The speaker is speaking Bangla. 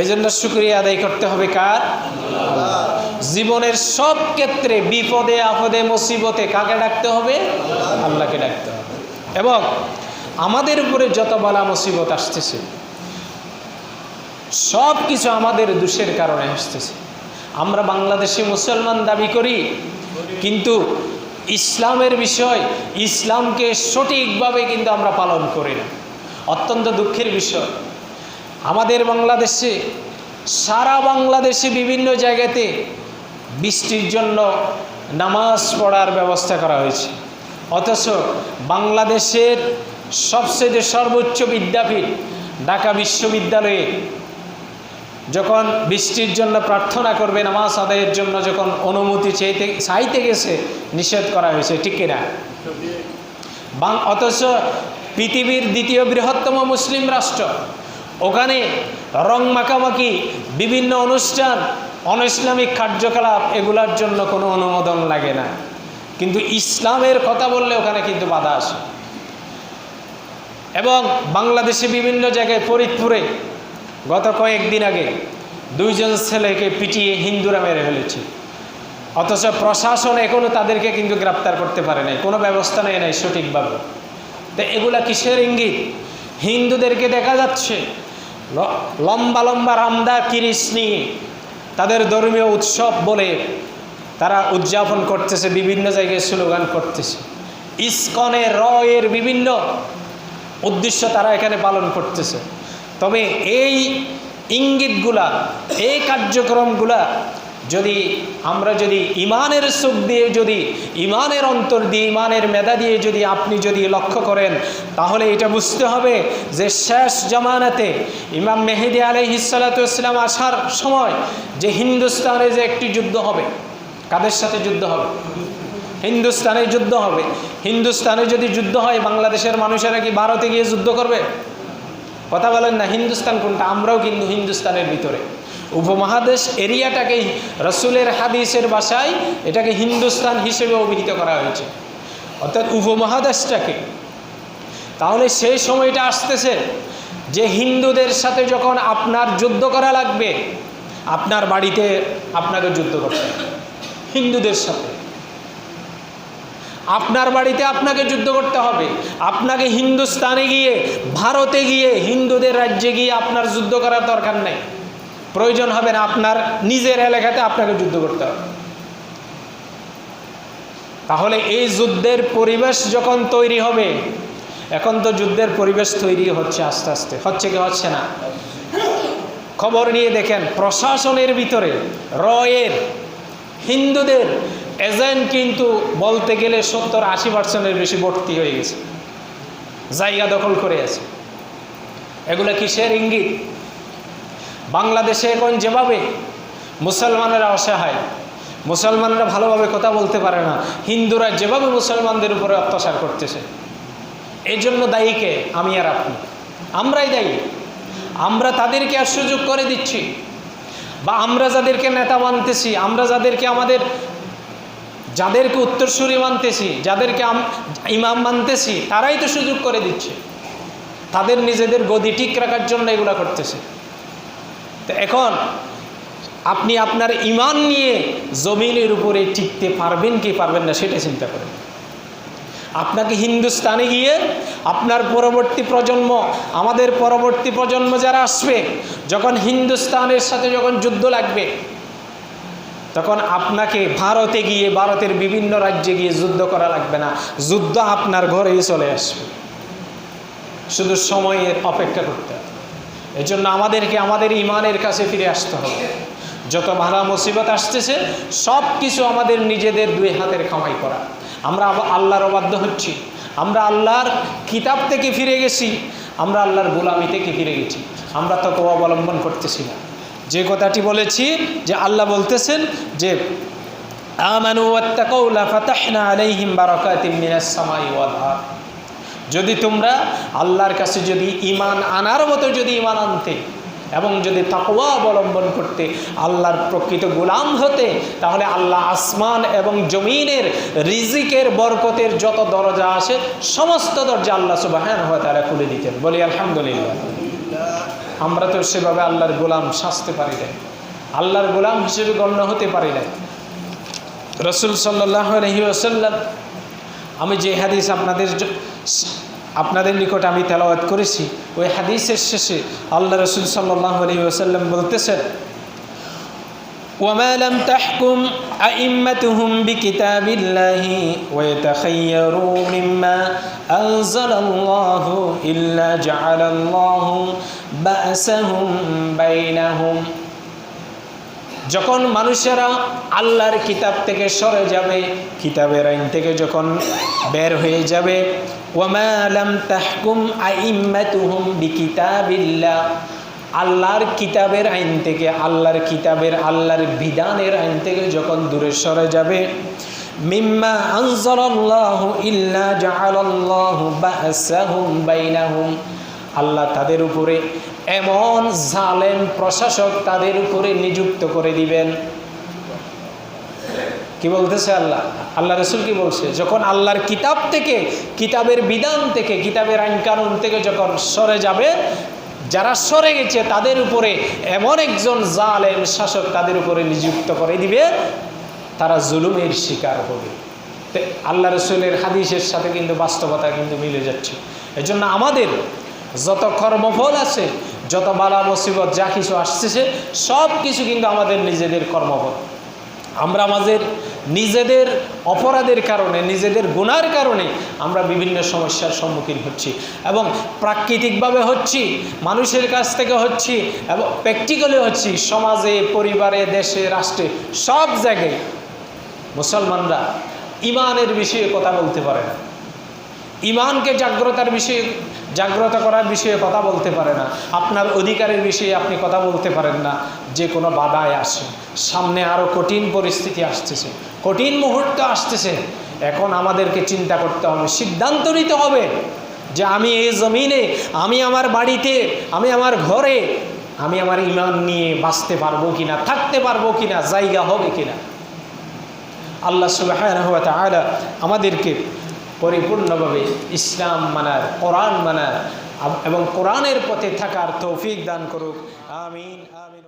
এই জন্য শুক্রিয়া আদায় করতে হবে কার? জীবনের সব ক্ষেত্রে বিপদে, আপদে, মুসিবতে কাকে ডাকতে হবে? আল্লাহকে ডাকতে হবে। এবং আমাদের উপরে যত বালা মুসিবত আসতেছে, সব কিছু আমাদের দোষের কারণে আসতেছে। আমরা বাংলাদেশে মুসলমান দাবি করি, কিন্তু ইসলামের বিষয়, ইসলামকে সঠিকভাবে কিন্তু আমরা পালন করি না। অত্যন্ত দুঃখের বিষয়। আমাদের বাংলাদেশে, সারা বাংলাদেশে বিভিন্ন জায়গাতে বৃষ্টির জন্য নামাজ পড়ার ব্যবস্থা করা হয়েছে। অথচ বাংলাদেশের সবচেয়ে সর্বোচ্চ বিদ্যাপীঠ ঢাকা বিশ্ববিদ্যালয়ে যখন বৃষ্টির জন্য প্রার্থনা করবে নামাজ আদায়ের জন্য যখন অনুমতি চাইতে চাইতে গেছে, নিষেধ করা হয়েছে, ঠিক কিনা? অথচ পৃথিবীর দ্বিতীয় বৃহত্তম মুসলিম রাষ্ট্র ওখানে রং মাখামাখি, বিভিন্ন অনুষ্ঠান, অনৈসলামিক কার্যকলাপ, এগুলার জন্য কোনো অনুমোদন লাগে না। কিন্তু ইসলামের কথা বললে ওখানে কিন্তু বাধা আসে। এবং বাংলাদেশে বিভিন্ন জায়গায় ফরিদপুরে গত কয়েকদিন আগে দুইজন ছেলেকে পিটিয়ে হিন্দুরা মেরে ফেলেছে। অথচ প্রশাসন এখনও তাদেরকে কিন্তু গ্রেপ্তার করতে পারে নাই। কোনো ব্যবস্থা নেয় নাই সঠিকভাবে। তো এগুলা কিসের ইঙ্গিত? হিন্দুদেরকে দেখা যাচ্ছে লম্বা লম্বা রামদা নিয়ে তাদের ধর্মীয় উৎসব বলে তারা উদযাপন করতেছে, বিভিন্ন জায়গায় স্লোগান করতেছে। ইস্কনে র এর বিভিন্ন উদ্দেশ্য তারা এখানে পালন করতেছে। তবে এই ইঙ্গিতগুলা, এই কার্যক্রমগুলা যদি আমরা যদি ইমানের চোখ দিয়ে যদি ইমানের অন্তর দিয়ে, ইমানের মেধা দিয়ে যদি আপনি যদি লক্ষ্য করেন, তাহলে এটা বুঝতে হবে যে শেষ জমানাতে ইমাম মেহেদি আলহ ইসালাতাম আসার সময় যে হিন্দুস্তানে যে একটি যুদ্ধ হবে, কাদের সাথে যুদ্ধ হবে? হিন্দুস্তানে যুদ্ধ হবে। হিন্দুস্তানে যদি যুদ্ধ হয়, বাংলাদেশের মানুষেরা কি ভারতে গিয়ে যুদ্ধ করবে? কথা বলেন না, হিন্দুস্তান কোনটা? আমরাও কিন্তু হিন্দুস্তানের ভিতরে। উপমহাদেশ এরিয়াটাকে রসুলের হাদিসের বাসায় এটাকে হিন্দুস্তান হিসেবে অভিহিত করা হয়েছে। অর্থাৎ উপমহাদেশটাকে। তাহলে সেই সময়টা আসতেছে যে হিন্দুদের সাথে যখন আপনার যুদ্ধ করা লাগবে, আপনার বাড়িতে আপনাকে যুদ্ধ করতে হিন্দুদের সাথে। আপনার বাড়িতে আপনাকে যুদ্ধ করতে হবে, আপনাকে হিন্দুস্তানে গিয়ে, ভারতে গিয়ে, হিন্দুদের রাজ্যে গিয়ে আপনার যুদ্ধ করার দরকার নেই। প্রয়োজন হবে না আপনার নিজের এলাকাতে আপনাকে যুদ্ধ করতে হবে। তাহলে এই যুদ্ধের পরিবেশ যখন তৈরি হবে, এখন তো যুদ্ধের পরিবেশ তৈরি হচ্ছে আস্তে আস্তে। হচ্ছে কি হচ্ছে না? খবর নিয়ে দেখেন, প্রশাসনের ভিতরে রয়ের, হিন্দুদের এজেন্ট কিন্তু বলতে গেলে সত্তর আশি পার্সেন্টের বেশি ভর্তি হয়ে গেছে। জায়গা দখল করে আছে। এগুলো কিসের ইঙ্গিত? বাংলাদেশে এখন যেভাবে মুসলমানেরা অসহায়, মুসলমানরা ভালোভাবে কথা বলতে পারে না, হিন্দুরা যেভাবে মুসলমানদের উপরে অত্যাচার করতেছে এই জন্য দায়ীকে আমি আর আপনি। আমরাই দায়ী। আমরা তাদেরকে আর সুযোগ করে দিচ্ছি। বা আমরা যাদেরকে নেতা মানতেছি, আমরা যাদেরকে আমাদের, যাদেরকে উত্তরসূরি মানতেছি, যাদেরকে ইমাম মানতেছি, তারাই তো সুযোগ করে দিচ্ছে। তাদের নিজেদের গদি ঠিক রাখার জন্য এগুলো করতেছে। তো এখন আপনি আপনার ইমান নিয়ে জমিনের উপরে টিকতে পারবেন কি পারবেন না সেটা চিন্তা করেন। আপনাকে হিন্দুস্তানে গিয়ে আপনার পরবর্তী প্রজন্ম, আমাদের পরবর্তী প্রজন্ম যারা আসবে, যখন হিন্দুস্তানের সাথে যখন যুদ্ধ লাগবে, তখন আপনাকে ভারতে গিয়ে, ভারতের বিভিন্ন রাজ্যে গিয়ে যুদ্ধ করা লাগবে না। যুদ্ধ আপনার ঘরেই চলে আসবে। শুধু সময়ের অপেক্ষা করতে এজন্য আমাদেরকে আমাদের ইমানের কাছে ফিরে আসতে হবে। যত ভাড়া মুসিবত আসতেছে সব কিছু আমাদের নিজেদের দুই হাতের কামাই করা। আমরা আল্লাহর অবাধ্য হচ্ছি। আমরা আল্লাহর কিতাব থেকে ফিরে গেছি। আমরা আল্লাহর গোলামি থেকে ফিরে গেছি। আমরা তত অবলম্বন করতেছি না। যে কথাটি বলেছি, যে আল্লাহ বলতেছেন যে, আমানু আলাইহিম বারাকাতিম মিনাস সামাই ওয়াল যদি তোমরা আল্লাহর কাছে যদি ইমান আনার মতো যদি ইমান আনতে এবং যদি তাকওয়া অবলম্বন করতে আল্লাহর প্রকৃত গোলাম হতে, তাহলে আল্লাহ আসমান এবং জমিনের রিজিকের বরকতের যত দরজা আসে সমস্ত দরজা আল্লাহ সুবাহান হয়ে তারা খুলে দিতেন। বলি আলহামদুলিল্লাহ। আমরা তো সেভাবে আল্লাহর গোলাম সাজতে পারি না আল্লাহর গোলাম হিসেবে গণ্য হতে পারি না রসুল সাল্লাহ আলহি আসাল্লাম আমি যে হাদিস আপনাদের জ- আপনাদের নিকট আমি তেলাওয়াত করেছি ওই হাদিসের শেষে আল্লাহ রসুল সাল্লাহ আলহি আসাল্লাম বলতেছেন وما لم تحكم أئمتهم بكتاب الله ويتخيروا مما أنزل الله إلا جعل الله بأسهم بينهم যখন মানুষেরা আল্লাহর কিতাব থেকে সরে যাবে, কিতাবের আইন থেকে যখন বের হয়ে যাবে ওয়ামালাম তাহকুম আইম্মাতুহুম বিকিতাবিল্লাহ আল্লাহর কিতাবের আইন থেকে, আল্লাহর কিতাবের, আল্লাহর বিধানের আইন থেকে যখন দূরে সরে যাবে, মিম্মা আনজালাল্লাহু ইল্লা জাআলাল্লাহু বাসাহুম বাইনাহুম আল্লাহ তাদের উপরে এমন জালেম প্রশাসক তাদের উপরে নিযুক্ত করে দিবেন। কি বলতেছে আল্লাহ? আল্লাহ রসুল কি বলছে? যখন আল্লাহর কিতাব থেকে, কিতাবের বিধান থেকে, কিতাবের আইন কানুন থেকে যখন সরে যাবে, যারা সরে গেছে তাদের উপরে এমন একজন জালেম শাসক তাদের উপরে নিযুক্ত করে দিবে, তারা জুলুমের শিকার হবে। তো আল্লাহ রসুলের হাদিসের সাথে কিন্তু বাস্তবতা কিন্তু মিলে যাচ্ছে। এজন্য আমাদের যত কর্মফল আছে যত বালা মুসিবত যা কিছু আসতেছে, সব কিছু কিন্তু আমাদের নিজেদের কর্মফল। আমরা আমাদের নিজেদের অপরাধের কারণে, নিজেদের গুনার কারণে আমরা বিভিন্ন সমস্যার সম্মুখীন হচ্ছি এবং প্রাকৃতিকভাবে হচ্ছি, মানুষের কাছ থেকে হচ্ছি এবং প্র্যাকটিক্যালি হচ্ছি, সমাজে, পরিবারে, দেশে, রাষ্ট্রে, সব জায়গায়। মুসলমানরা ইমানের বিষয়ে কথা বলতে পারে না। ইমানকে জাগ্রতার বিষয়ে জাগ্রত করার বিষয়ে কথা বলতে পারে না। আপনার অধিকারের বিষয়ে আপনি কথা বলতে পারেন না। যে কোনো বাধায় আসে। সামনে আরও কঠিন পরিস্থিতি আসতেছে। কঠিন মুহূর্ত আসতেছে। এখন আমাদেরকে চিন্তা করতে হবে। সিদ্ধান্ত নিতে হবে যে আমি এই জমিনে, আমি আমার বাড়িতে, আমি আমার ঘরে, আমি আমার ইমান নিয়ে বাঁচতে পারব কিনা, থাকতে পারব কিনা, জায়গা হবে কিনা। আল্লাহ সুবাহ আমাদেরকে পরিপূর্ণভাবে ইসলাম মানার কোরআন মানার এবং কোরআনের পথে থাকার তৌফিক দান করুক। আমিন আমিন।